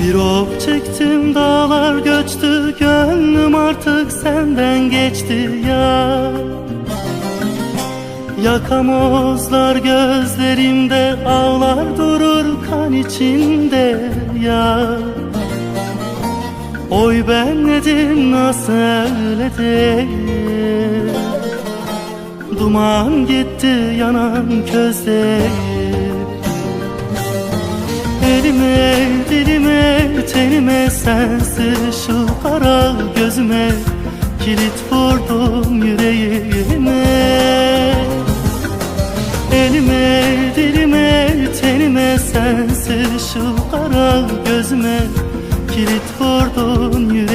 Bir ok çektim dağlar göçtü Gönlüm artık senden geçti ya. Yakamozlar gözlerimde Ağlar durur kan içinde ya. Oy ben nedim nasıl öyle Duman gitti yanan közde Elime, tenime sensiz şu kara gözüme Kilit vurdum yüreğime. Elime, dilime, tenime sensiz şu kara gözüme Kilit vurdun yüreğime